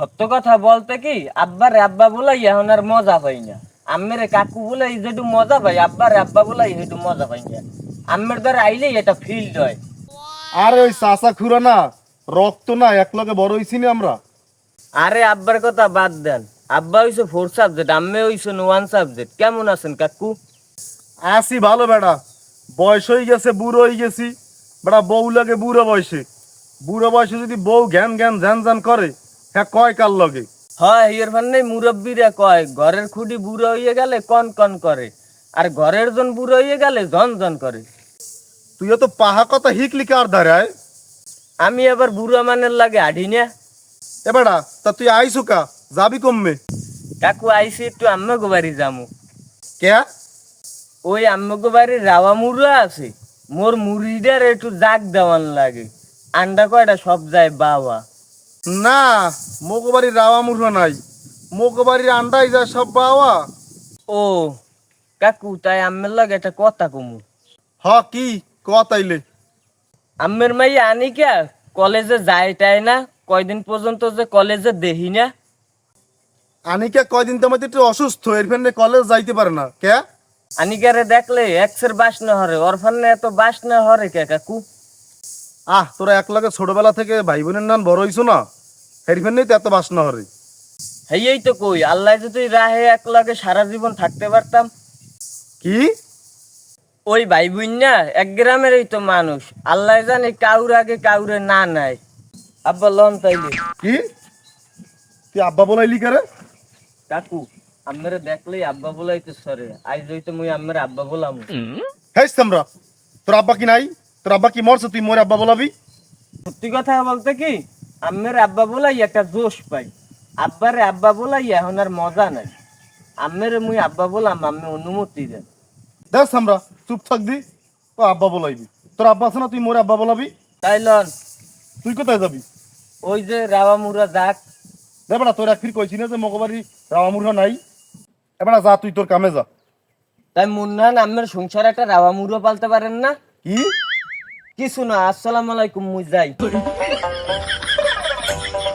সত্য কথা বলতে কি আব্বারে আব্বা বলাই এখন আর মজা পাই না। আম্মেরে কাকু বলাই যেটু মজা পাই আব্বারে আব্বা বলাই সেটু মজা পাই না। আম্মের দ্বারা আইলেই এটা ফিল্ড হয়। আরে ওই চাচা খুরা না রক্ত না একলগে বড় হইছি না আমরা। আরে আব্বার কথা বাদ দেন। আব্বা হইছে ফোর সাবজেক্ট আম্মে হইছে ওয়ান সাবজেক্ট কেমন আছেন কাকু? আসি ভালো বেড়া। বয়স হয়ে গেছে বুড়ো হয়ে গেছি। বেড়া বউ লাগে বুড়ো বয়সে। বুড়ো বয়সে যদি বউ জ্ঞান জ্ঞান ধ্যান ধ্যান করে হ্যাঁ কয় কার লগে? হয় হিয়ার ফান্নে মুরব্বীরা কয় ঘরের খুঁটি বুড়ো হইয়ে গেলে কন কন করে আর ঘরের জন বুড়ো হইয়ে গেলে জন জন করে। তুইও তো পাহা কথা হিকলি কার ধারায় আমি আবার বুড়ো মানের লাগে আডি না। এ বেড়া তা তুই আইসু কা যাবি কমবে কাকু আইসি একটু আম্মাগো বাড়ি যামু। কে? ওই আম্মাগো বাড়ির রাওয়া মুড়া আছে। মোর মুড়িটার একটু জাগ দেওয়ান লাগে। আন্ডা কয়টা সব যায় বাবা না মোগবাড়ির রাওয়া মুঠো নাই। মোগবাড়ির আন্ডাই যায় সব বাওয়া। ও কাকু তাই আম্মের লাগে একটা কথা কমু। হ কি? কতাইলে আম্মের মাই আনি কে কলেজে যায় তাই না কয়দিন পর্যন্ত যে কলেজে দেখি না। আনিকা কয়দিন তোমাদের একটু অসুস্থ এর ফেনে কলেজ যাইতে পারে না। কে? আনিকারে দেখলে এক্সের বাস না হরে অরফানে এত বাস না হরে কে কাকু? আহ তোরা এক লগে ছোটবেলা থেকে ভাই বোনের নাম বড় হইছো না? এর ফেনেই তো এত বাসনা হরে। হেই তো কই আল্লাহ যদি রাহে এক লাগে সারা জীবন থাকতে পারতাম। কি? ওই ভাই বোন না এক গ্রামেরই তো মানুষ। আল্লাহ জানে কাউর আগে কাউরে না নাই। আব্বা লন তাইলে। কি? তুই আব্বা বলাইলি কারে? কাকু আম্মেরে দেখলেই আব্বা বলাইতে সরে। আজ হইতে মুই আম্মের আব্বা বলাম। হেস তোমরা তোর আব্বা কি নাই? তোর আব্বা কি মরছে? তুই মোর আব্বা বলাবি? সত্যি কথা বলতে কি আম্মের আব্বা বলাই একটা জোশ পাই। আব্বারে আব্বা বলাই এখন আর মজা নাই। আম্মেরে মুই আব্বা বলাম আম্মে অনুমতি দেন। দেখ আমরা চুপ থাকবি ও আব্বা বলাইবি। তোর আব্বা আছে না তুই মোর আব্বা বলাবি? তাই লন। তুই কোথায় যাবি? ওই যে রাওয়া মুরা যাক। দে বেড়া তোর একফির কইছি না যে মগবাড়ি রামামুরহা নাই। এবার যা তুই তোর কামে যা। তাই মুন্নান আম্মের সংসার একটা রাওয়া মুরো পালতে পারেন না? কি? কিছু না আসসালামু আলাইকুম মুই যাই